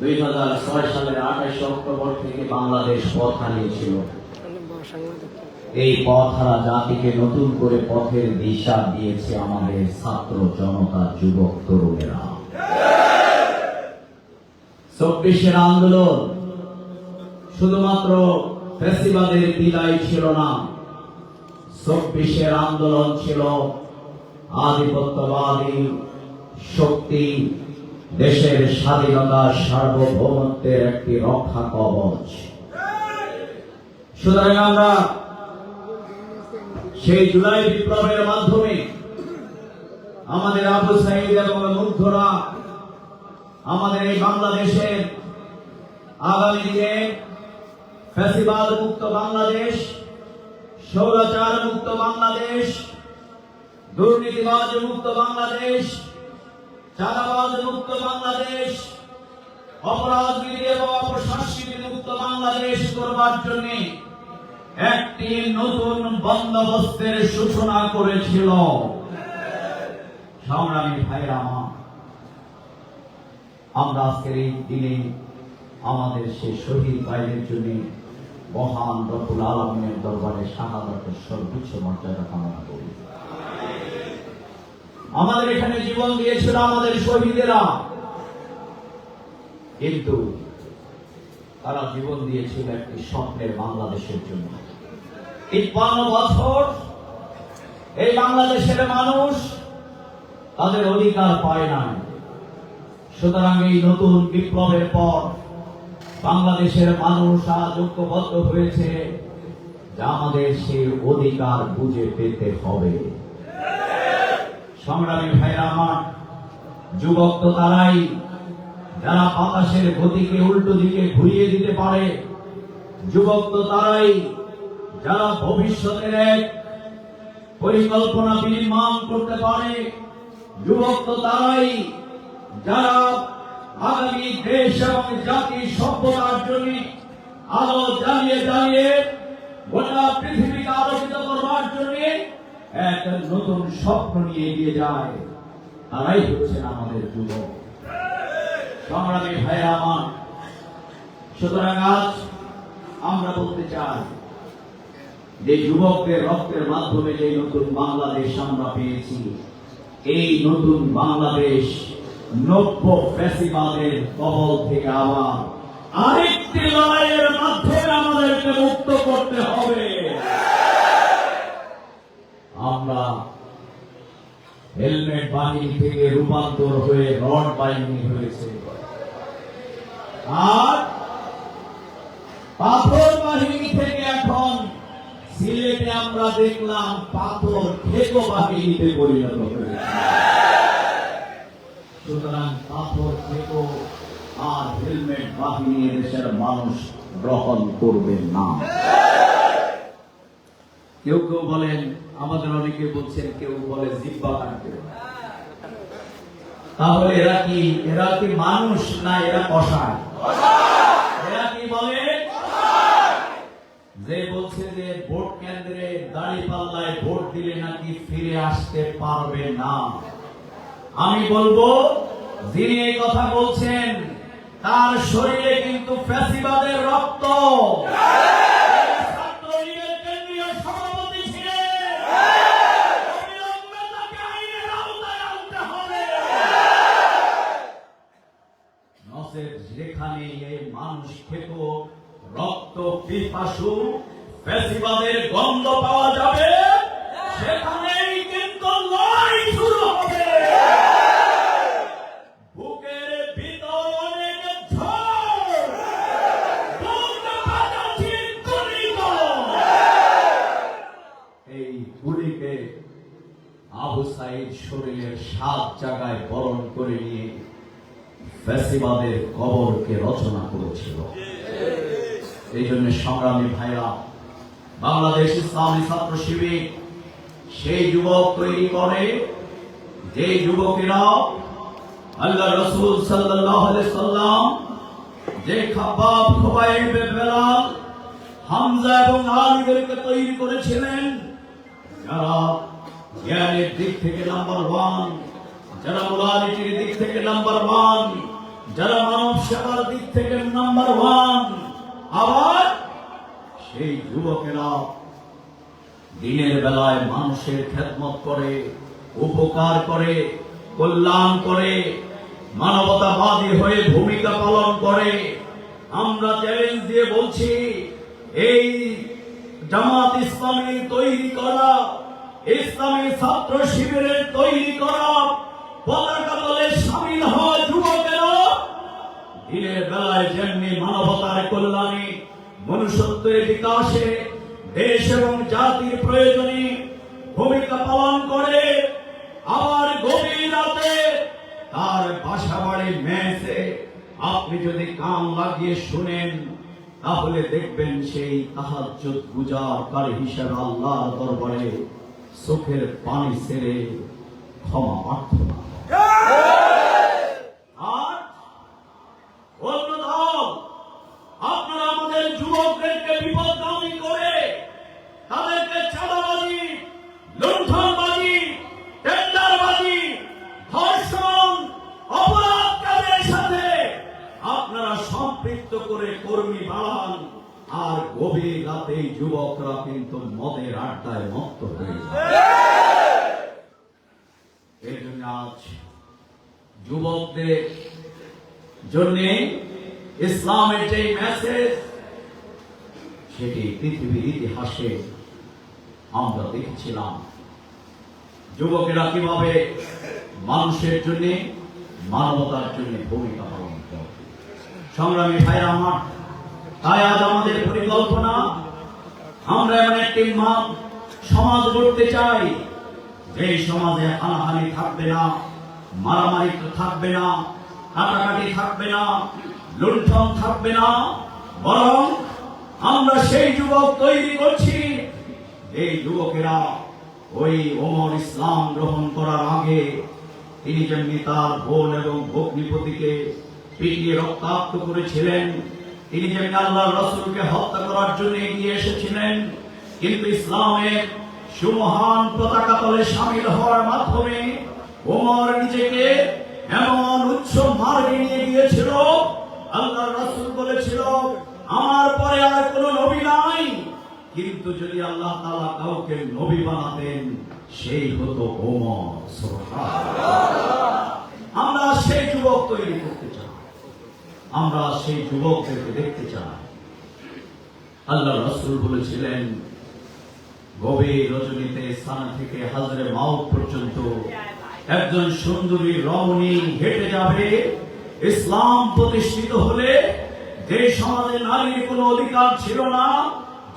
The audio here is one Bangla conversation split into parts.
দুই হাজার ছয় সালের আঠাশে অক্টোবর থেকে বাংলাদেশ পথ হারিয়েছিল। এই পথ হারা জাতিকে নতুন করে পথের দিশা দিয়েছে আমাদের ছাত্র জনতা যুবক তরুণেরা। চব্বিশের আন্দোলন শুধুমাত্র ফেসিবাদের বিদায় ছিল না চব্বিশের আন্দোলন ছিল আধিপত্যবাদী শক্তি দেশের স্বাধীনতা সার্বভৌমত্বের একটি রক্ষা কবচ। সুতরাং আমরা সেই জুলাই বিপ্লবের মাধ্যমে আমাদের আবু সাইদ এবং মুগ্ধরা আমাদের এই বাংলাদেশের আগামী দিনে ফ্যাসিবাদ মুক্ত বাংলাদেশ সৌরাচার মুক্ত বাংলাদেশ, দুর্নীতিবাজ মুক্ত বাংলাদেশ চাঁদাবাজ মুক্ত বাংলাদেশ, অপরাধবিধি এবং অপসংস্কৃতি মুক্ত বাংলাদেশ করবার জন্য একটি নতুন বন্দোবস্তের সূচনা করেছিল। সংগ্রামী ভাইরা আমার আজকের এই দিনে আমাদের সেই শহীদ ভাইদের জন্য মহান রকুল আলমের দরবারে শাহাদাতের সর্বোচ্চ মর্যাদা কামনা করি। আমাদের এখানে জীবন দিয়েছিল আমাদের শহীদেরা। কিন্তু তারা জীবন দিয়েছিল একটি স্বপ্নের বাংলাদেশের জন্য। তিপ্পান্ন বছর এই বাংলাদেশের মানুষ তাদের অধিকার পায় না সুতরাং এই নতুন বিপ্লবের পর বাংলাদেশের মানুষ আজ ঐক্যবদ্ধ হয়েছে যা আমাদের সেই অধিকার বুঝে পেতে হবে। সংগ্রামী ভাইরা আমার যুবক তো তারাই। যারা বাতাসের গতিকে উল্টো দিকে ঘুরিয়ে দিতে পারে, যুবক তো তারাই। যারা ভবিষ্যতের এক পরিকল্পনা বিনির্মাণ করতে পারে, যুবক তো তারাই। যারা আগামী দেশ এবং জাতি সভ্যতার জন্য আলো জ্বালিয়ে জ্বালিয়ে গোটা পৃথিবীকে আলোকিত করবার জন্য এক নতুন স্বপ্ন নিয়ে এগিয়ে যায়, তারাই হচ্ছেন আমাদের যুবক। সংগ্রামী ভাইরা আমার, সুতরাং আজ আমরা বলতে চাই যে যুবকদের রক্তের মাধ্যমে যে নতুন বাংলাদেশ আমরা পেয়েছি, এই নতুন বাংলাদেশ নব্য ফ্যাসিবাদের কবল থেকে আবার আরেকটি লড়াইয়ের মাধ্যমে আমাদেরকে মুক্ত করতে হবে। আমরা হেলমেট বাহিনী থেকে রূপান্তর হয়ে রড বাহিনী হয়েছে। আর পাথর বাহিনী থেকে এখন সিলেটে আমরা দেখলাম পাথর ঠেকো বাহিনীতে পরিণত হয়েছে। সুতরাং পাথর ঠেকো আর হেলমেট বাহিনী দেশের মানুষ গ্রহণ করবে না। কেউ কেউ বলেন, আমাদের অনেকে বলছেন, কেউ বলে জিব্বা কাটবে তাহলে এরা কি এরা কি মানুষ না এরা কষায় এরা কি বলে? যে বলছে যে ভোট কেন্দ্রে দাড়ি পাল্লায় ভোট দিলে নাকি ফিরে আসতে পারবে না। আমি বলব, যিনি এই কথা বলছেন, তার শরীরে কিন্তু ফ্যাসিবাদের রক্ত। যেখানে এই মানুষ খেত রক্ত, পিপাসু, ফ্যাসিবাদের গন্ধ পাওয়া যাবে। সেখানেই কিন্তু লড়াই শুরু হবে। আবু সাইদ শরীরের সাত জায়গায় বরণ করে নিয়ে ফ্যাসিবাদের কবরকে রচনা করেছিল। এই জন্য সংগ্রামী ভাইরা, বাংলাদেশ ইসলামী ছাত্র শিবির সেই যুবক তৈরি করে। যে যুবকেরা আল্লাহ রসুল সাল্লাম, যে খাবাব খোবাইব বেলাল, হামজা এবং আলীদেরকে তৈরি করেছিলেন, যারা জ্ঞানের দিক থেকে নাম্বার ওয়ান, যারা মোরালিটির দিক থেকে নাম্বার ওয়ান যারা মানব সেবার দিক থেকে নাম্বার ওয়ান আবার সেই যুবকেরা দিনের বেলায় মানুষের খেদমত করে, উপকার করে, কল্যাণ করে, মানবতাবাদী হয়ে ভূমিকা পালন করে। আমরা চ্যালেঞ্জ দিয়ে বলছি, এই জামাত ইসলামী তৈরি করা, ইসলামী ছাত্র শিবিরের তৈরি করা বেলায় যেমনি মানবতার কল্যাণে, মনুষ্যত্বের বিকাশে, দেশ এবং জাতির প্রয়োজনে ভূমিকা পালন করে, আবার গভীর রাতে তার বাসা বাড়ি মেসে। আপনি যদি কান লাগিয়ে শুনেন, তাহলে দেখবেন সেই তাহাজ্জুদ গুজারকার হিসেবে আল্লাহর দরবারে চোখের পানি ছেড়ে ক্ষমা প্রার্থনা আর অন্য দল আপনারা আমাদের যুবকদেরকে বিপদগামী করে তাদেরকে চাঁদাবাজি লুণ্ঠনবাজি টেন্ডারবাজি ধর্ষণ অপরাধ কাজের সাথে আপনারা সম্পৃক্ত করে কর্মী বাড়ান আর গভীর রাতে যুবকরা কিন্তু মদের আড্ডায় মত্ত হয়ে যায় এই জন্য আজ যুবকদের জন্য ইসলামের যে মেসেজ সেটি পৃথিবীর ইতিহাসে আমরা দেখেছিলাম। যুবকেরা কীভাবে মানুষের জন্য, মানবতার জন্য ভূমিকা পালন করে। সংগ্রামী ভাইরা আমার, তাই আজ আমাদের পরিকল্পনা, আমরা এমন একটি মা- সমাজ গড়তে চাই যে সমাজে হানাহানি থাকবে না, মারামারি থাকবে না কাটাকাটি থাকবে না, লুণ্ঠন থাকবে না, বরং আমরা সেই যুবক তৈরি করছি। এই যুবকেরা ওই ওমর ইসলাম গ্রহণ করার আগে তিনি যেমনি তার বোন এবং ভগ্নিপতিকে পিটিয়ে রক্তাক্ত করেছিলেন, তিনি যেমনি আল্লাহ রসুলকে হত্যা করার জন্য এগিয়ে এসেছিলেন, কিন্তু ইসলামের সুমহান পতাকা তলে সামিল হওয়ার মাধ্যমে ওমর নিজেকে এমন উচ্চ মার্গে নিয়ে গিয়েছিল আল্লাহ রসুল বলেছিল, আমার পরে আর কোন নবী নাই। কিন্তু যদি আল্লাহ তাআলা কাউকে নবী বানাতেন, সেই হতো আমরা সেই যুবক তৈরি করতে চাই। আমরা সেই যুবকদেরকে দেখতে চাই। আল্লাহ রসুল বলেছিলেন, গভীর রজনীতে স্থান থেকে হাজরে মাউত পর্যন্ত একজন সুন্দরী রমণী হেঁটে যাবে, ইসলাম প্রতিষ্ঠিত হলে যে সমাজে নারীর কোনো অধিকার ছিল না।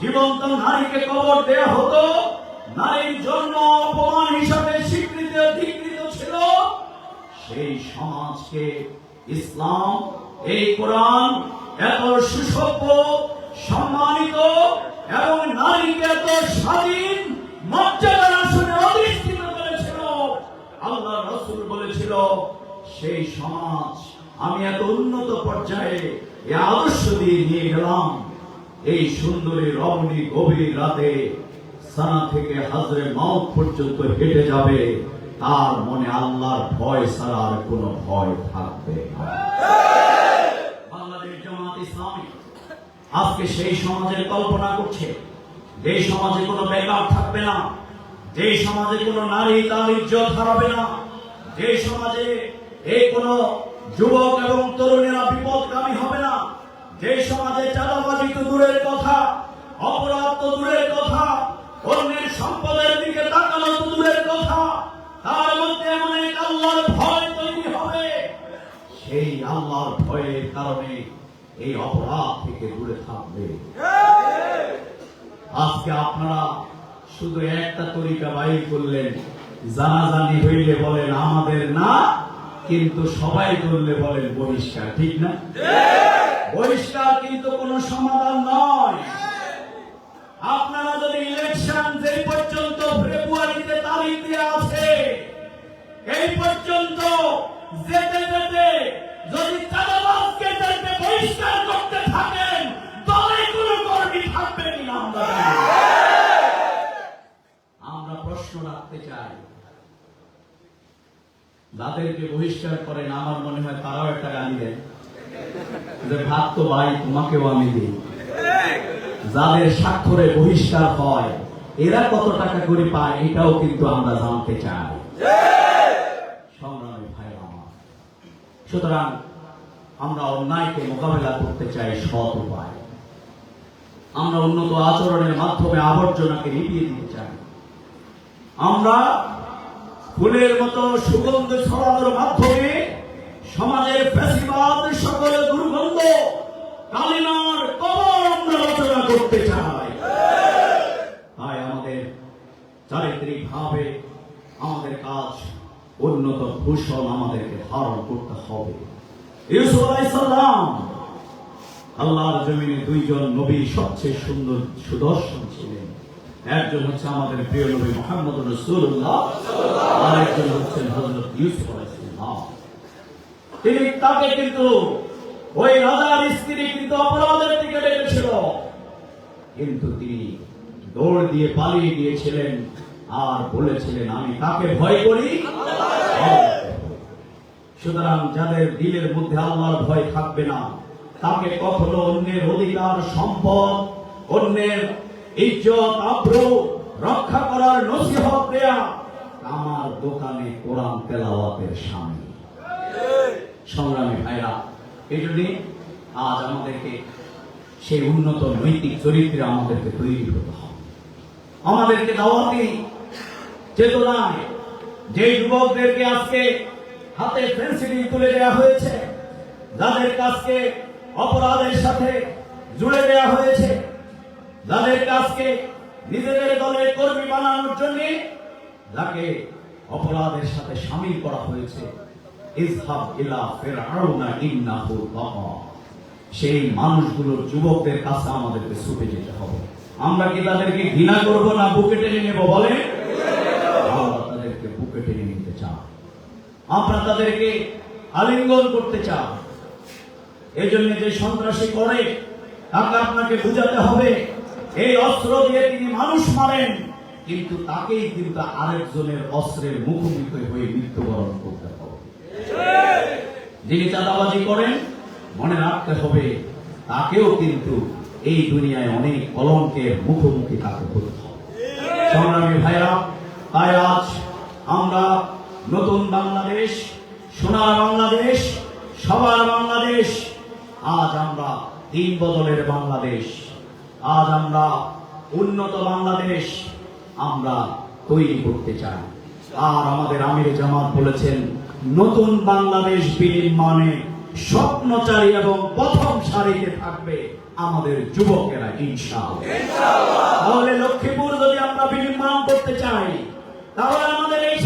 জীবন্ত নারীকে কবর দেয়া হতো, নারীর জন্য অপমান হিসাবে স্বীকৃতি ছিল। সেই সমাজকে ইসলাম, এই কোরআন এত সুসভ্য, সম্মানিত এবং নারীকে এত স্বাধীন আল্লাহ রসুল বলেছিল, সেই সমাজ আমি এত উন্নত পর্যায়ে এই আদর্শ দিয়ে নিয়ে গেলাম। এই সুন্দরী রমণী গভীর রাতে সানা থেকে হাজরে মাউত পর্যন্ত হেঁটে যাবে। তার মনে আল্লাহর ভয় ছাড়া আর কোনো ভয় থাকবে আজকে সেই সমাজের কল্পনা করছে। এই সমাজে কোনো বেকার থাকবে না। যে সমাজে কোনো নারী তার ইজ্জত হারাবে না। যে সমাজে এই কোনো যুবক এবং তরুণেরা বিপদগামী হবে না। যে সমাজে চাঁদাবাজি তো দূরের কথা, অপরাধ তো দূরের কথা, অন্যের সম্পদের দিকে তাকানো তো দূরের কথা, তার মধ্যে এমন এক আল্লাহর ভয় তৈরি হবে। সেই আল্লাহর ভয়ের কারণে এই অপরাধ থেকে দূরে থাকবে। আজকে আপনারা শুধু একটা তরিকা বাইর করলেন, জানাজানি হইলে বলেন আমাদের না, কিন্তু সবাই করলে বলেন বহিষ্কার, ঠিক না? বহিষ্কার কিন্তু কোনো সমাধান নয়। আপনারা যদি ইলেকশন যে পর্যন্ত ফেব্রুয়ারিতে তারিখ দেওয়া আছে, এই পর্যন্ত যেতে যেতে যদি চাঁদাবাজকে যাতে বহিষ্কার করতে থাকেন, দলে কোনো কর্মী থাকবে কিনা আমরা রাখতে চাই। যাদেরকে বহিষ্কার করেন, আমার মনে হয় তারাও একটা গান দেন। যে, ভাত তো ভাই, তোমাকেও আমি দিই। যাদের স্বাক্ষরে বহিষ্কার হয়, এরা কত টাকা করে পায়, এটাও কিন্তু আমরা জানতে চাই। সুতরাং আমরা অন্যায়কে মোকাবেলা করতে চাই সৎ উপায়। আমরা উন্নত আচরণের মাধ্যমে আবর্জনাকে নিভিয়ে দিতে চাই। আমরা ফুলের মতো সুগন্ধ ছড়ানোর মাধ্যমে সমাজের ফ্যাসিবাদ সকল দুর্গন্ধ, কালিমার কবর আমরা রচনা করতে চাই। তাই আমাদের চারিত্রিক ভাবে আমাদের কাজ উন্নত ভূষণ আমাদেরকে ধারণ করতে হবে। আল্লাহর জমিনে দুইজন নবী সবচেয়ে সুন্দর সুদর্শন ছিলেন। একজন হচ্ছে আমাদের প্রিয় নবী মোহাম্মদ রসুল্লাহ আর হচ্ছেন হজরত ইউসুফ আলাইসাল্লাম তিনি তাকে কিন্তু ওই রাজার স্ত্রী কিন্তু অপরাধের দিকে ডেকেছিল। কিন্তু তিনি দৌড় দিয়ে পালিয়ে গিয়েছিলেন আর বলেছিলেন, আমি তাকে ভয় করি। সুতরাং যাদের দিলের মধ্যে আল্লাহর ভয় থাকবে না, তাকে কখনো অন্যের অধিকার, সম্পদ, অন্যের ইজ্জত, আব্রু, রক্ষা করার নসিহত দেয়া আমার দোকানে কোরআন তেলাওয়াতের সামনে সংগ্রামী ভাইরা, এই জন্যে আজ আমাদেরকে সেই উন্নত নৈতিক চরিত্রে আমাদেরকে তৈরি হতে হবে। আমাদেরকে দাওয়াতি চেতনায় যে যুবকদেরকে আজকে হাতে পেন্সিল তুলে দেওয়া হয়েছে, যাদের কাজকে অপরাধের সাথে জুড়ে দেওয়া হয়েছে যাদের কাজকে নিজেদের দলের কর্মী বানানোর জন্য যাকে অপরাধের সাথে সামিল করা হয়েছে। ইসহাব ইলা ইন্নাহু সেই মানুষগুলোর যুবকদের কাছে আমাদেরকে ছুটে যেতে হবে। আমরা কি তাদেরকে ঘৃণা করব না বুকে টেনে নেব বলে আমরা তাদেরকে বুকে টেনে নিতে চাই আমরা তাদেরকে আলিঙ্গন করতে চাই এই জন্য যে সন্ত্রাসী করে, তাকে আপনাকে বুঝাতে হবে। এই অস্ত্র দিয়ে তিনি মানুষ মারেন। কিন্তু তাকেই কিন্তু আরেকজনের অস্ত্রের মুখোমুখি হয়ে মৃত্যুবরণ করতে হবে। যিনি চাঁদাবাজি করেন, মনে রাখতে হবে, তাকেও কিন্তু এই দুনিয়ায় অনেক কলঙ্কের মুখোমুখি তাকে হতে হবে। সংগ্রামী ভাইরা, তাই আজ আমরা নতুন বাংলাদেশ, সোনার বাংলাদেশ, সবার বাংলাদেশ, আজ আমরা দিন বদলের বাংলাদেশ আজ আমরা উন্নত বাংলাদেশ আমরা তৈরি করতে চাই। আর আমাদের আমির জামাত বলেছেন নতুন বাংলাদেশ বিনির্মাণে স্বপ্নচারী এবং প্রথম সারিতে থাকবে আমাদের যুবকেরা ইনশাআল্লাহ। তাহলে লক্ষ্মীপুর যদি আমরা বিনির্মাণ করতে চাই তাহলে আমাদের এই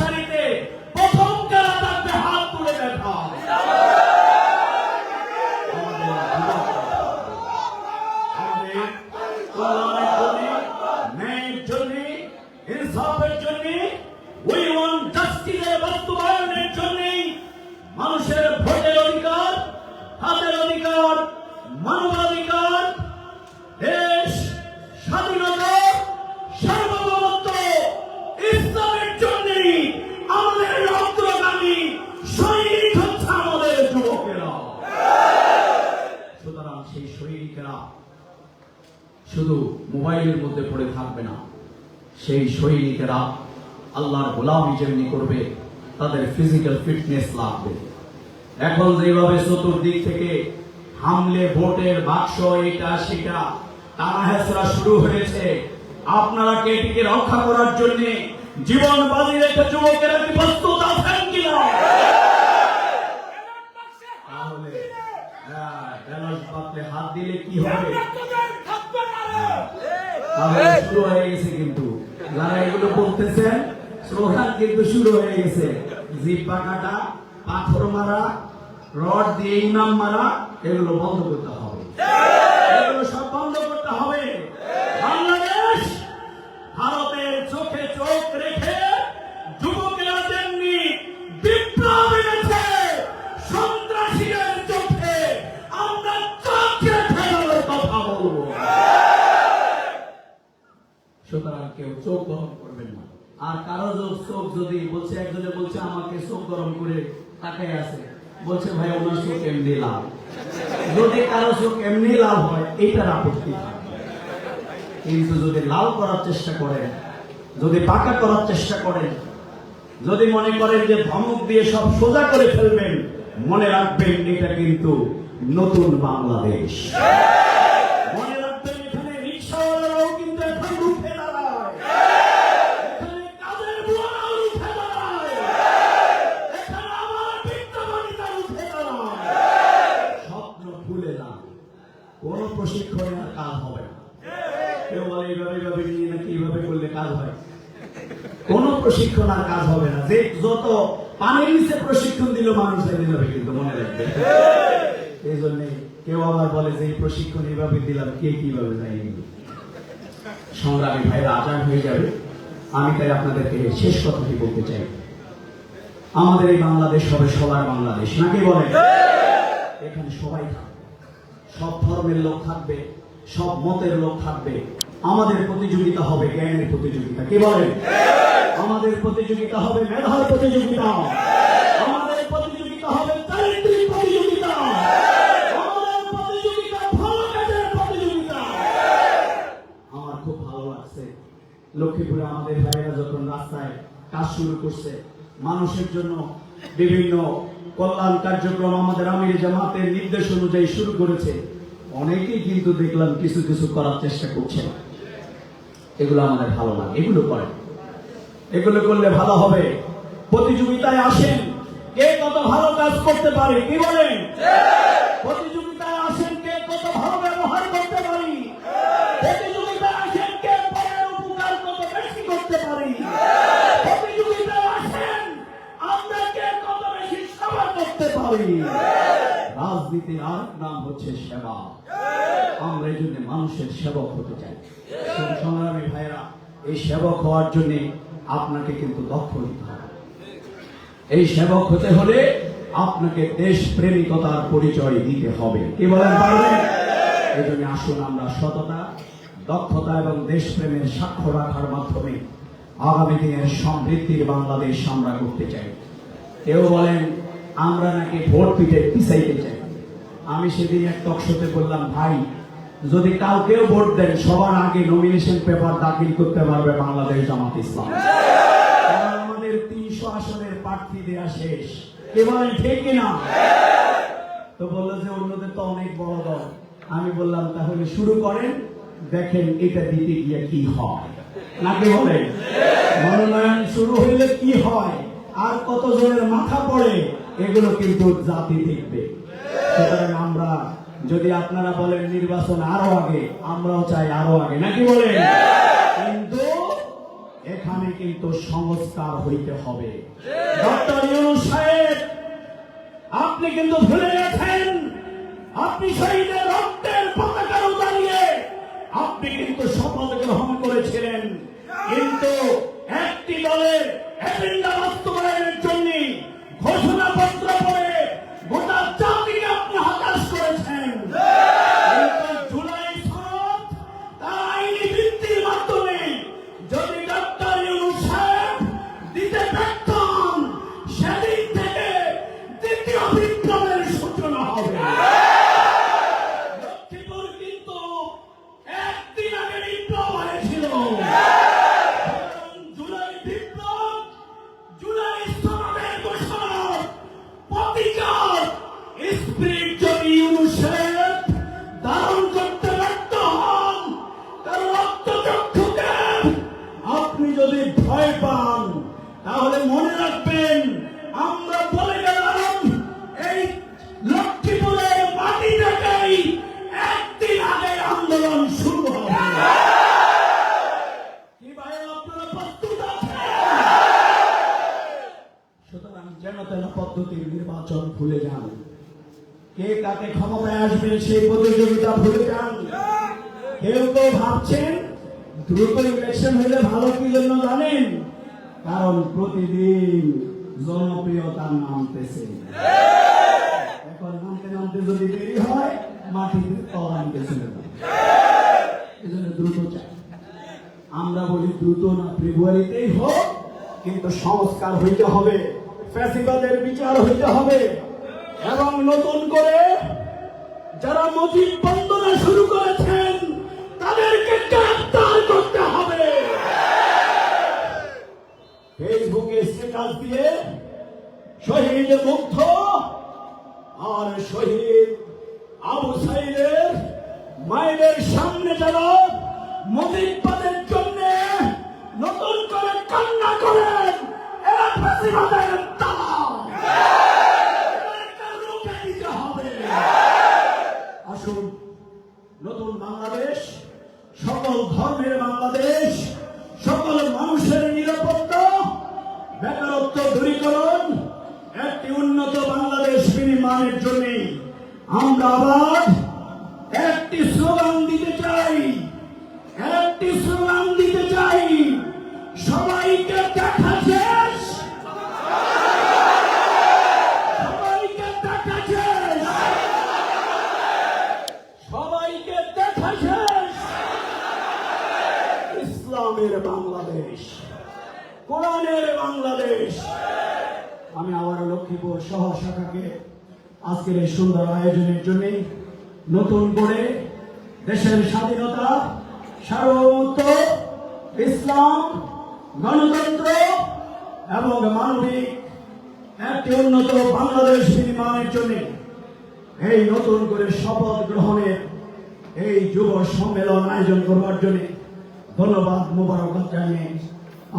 মধ্যে পড়ে থাকবে না। সেই সৈনিকেরা আল্লাহর গোলামি যেমনি করবে, তাদের ফিজিক্যাল ফিটনেস লাগবে। এখন যেভাবে চতুর্দিক থেকে হামলে, ভোটের বাক্স, এটা, সেটা, টানা হেসরা শুরু হয়েছে। আপনারা কে এটিকে রক্ষা করার জন্য জীবন বাজি রেখে যুবকেরা কি প্রস্তুত আছেন কিনা তাহলে ব্যালট বাক্সে হাত দিলে কি হবে? শুরু হয়ে গেছে কিন্তু। যারা এগুলো বলতেছেন স্লোগান কিন্তু শুরু হয়ে গেছে। জিব্বা কাটা পাথর মারা রড দিয়ে ইমাম মারা এগুলো বন্ধ করতে হবে। চোখ বহন করবেন না আর কারও চোখ যদি বলছে, একজনে বলছে, আমাকে চোখ গরম করে তাকাই আছে। বলছে, ভাই ওনার চোখ এমনি লাল। যদি কারও চোখ এমনি লাল হয়, এইটার আপত্তি কিন্তু যদি লাল করার চেষ্টা করেন, যদি পাকা করার চেষ্টা করেন, যদি মনে করেন যে ধমক দিয়ে সব সোজা করে ফেলবেন, মনে রাখবেন, এটা কিন্তু নতুন বাংলাদেশ মনে রাখবেন এখানে রিক্সাওয়ালারাও কিন্তু এখন রুখে দাঁড়ায় এখানে কাজের বুয়ারাও রুখে দাঁড়ায় এখানে আমার বিদ্যামানিতা রুখে দাঁড়ায় স্বপ্ন ভুলে না কোন প্রশিক্ষণে আর কাজ হবে কেউ বলে, এইভাবে এইভাবে নিয়ে নাকি এইভাবে করলে কাজ হয়? কোন প্রশিক্ষণ আর কাজ হবে না। যে যত পানির নিচে প্রশিক্ষণ দিল, মানুষ এনে যাবে কিন্তু মনে রাখবে। এই জন্য কেউ আবার বলে, যে এই প্রশিক্ষণ এইভাবে দিলাম, কে কীভাবে যায়নি সংগ্রামী ভাইরা আজান হয়ে যাবে। আমি তাই আপনাদেরকে শেষ কথাটি বলতে চাই। আমাদের এই বাংলাদেশ হবে সবার বাংলাদেশ। নাকি বলে এখানে সবাই থাকবে সব ধর্মের লোক থাকবে, সব মতের লোক থাকবে। আমাদের প্রতিযোগিতা হবে জ্ঞানের প্রতিযোগিতা। কি বলেন? আমাদের প্রতিযোগিতা হবে মেধার প্রতিযোগিতা। আমাদের প্রতিযোগিতা হবে আমাদের প্রতিযোগিতা আমার খুব লক্ষ্মীপুরে আমাদের ভাইয়েরা যখন রাস্তায় কাজ শুরু করছে, মানুষের জন্য বিভিন্ন কল্যাণ কার্যক্রম আমাদের আমির জামাতের নির্দেশ অনুযায়ী শুরু করেছে। অনেকেই কিন্তু দেখলাম কিছু কিছু করার চেষ্টা করছে। এগুলো আমাদের ভালো লাগে এগুলো করে এগুলো করলে ভালো হবে। প্রতিযোগিতায় আসেন, কে কত ভালো কাজ করতে পারে, কি বলেন? প্রতিযোগিতায় আসেন কে কত ভালো পারি রাজনীতির আর নাম হচ্ছে সেবা। আমরা এই জন্য মানুষের সেবক হতে চাই। সংগ্রামী ভাইরা এই সেবক হওয়ার জন্য আপনাকে কিন্তু দক্ষ হতে হবে। এই সেবক হতে হলে আপনাকে দেশ প্রেমিকতার পরিচয় দিতে হবে। কি বলেন পারবেন? এই জন্য আসুন আমরা সততা, দক্ষতা এবং দেশপ্রেমের সাক্ষ্য রাখার মাধ্যমে আগামী দিনের সমৃদ্ধির বাংলাদেশ আমরা করতে চাই। কেউ বলেন আমরা নাকি ভোট পিঠে পিছাইতে চাই। আমি সেদিন এক টকশোতে বললাম, ভাই, যদি কাউকেও ভোট দেন, সবার আগে নমিনেশন পেপার দাখিল করতে পারবে বাংলাদেশ জামাত ইসলাম। কারণ আমাদের তিনশো আসনের প্রার্থী দেয়া শেষ। বলেন, ঠিক কিনা তো বলল যে, অন্যদের তো অনেক বড় দল। আমি বললাম, তাহলে শুরু করেন, দেখেন এটা দিতে গিয়ে কি হয়। নাকি বলেন? মনোনয়ন শুরু হইলে কি হয়? আর কত জনের মাথা পড়ে? এগুলো কিন্তু জাতি দেখবে। সুতরাং আমরা যদি আপনারা বলেন নির্বাচন আরও আগে, আমরাও চাই আরও আগে। নাকি বলেন? কিন্তু এখানে কিন্তু সংস্কার হইতে হবে। ডক্টর সাহেব, আপনি কিন্তু ভুলে গেছেন। আপনি শহীদের রক্তের দাঁড়িয়ে আপনি কিন্তু শপথ গ্রহণ করেছিলেন। কিন্তু কারণ প্রতিদিন জনপ্রিয়তা নামতেছে। এখন নামতে নামতে যদি দেরি হয়, মাটিতে তলানিতে চলে যাবে। দ্রুত চাই। আমরা বলি দ্রুত না, ফেব্রুয়ারিতেই হোক, কিন্তু সংস্কার হইতে হবে, ফ্যাসিবাদের বিচার হইতে হবে, এবং নতুন করে যারা মজিদ বন্দনা শুরু করেছেন, তাদেরকে গ্রেফতার করতে হবে ফেসবুকে স্ট্যাটাস দিয়ে শহীদ মুগ্ধ আর শহীদ আবু সাইদের মায়ের সামনে যারা পদের জন্য নতুন করে কান্না করেন এরা ফাঁসি দালাল। ইসলামের বাংলাদেশ। কোরআনের বাংলাদেশ। আমি আবার লক্ষ্মীপুর শহর শাখাকে আজকের এই সুন্দর আয়োজনের জন্য নতুন করে দেশের স্বাধীনতা, সার্বভৌমত্ব, ইসলাম, গণতন্ত্র এবং মানবিক একটি উন্নত বাংলাদেশ নির্মাণের জন্য এই নতুন করে শপথ গ্রহণের এই যুব সম্মেলন আয়োজন করবার জন্য ধন্যবাদ মোবারকবাদ জানিয়ে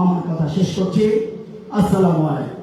আমার কথা শেষ করছি। আসসালামু আলাইকুম।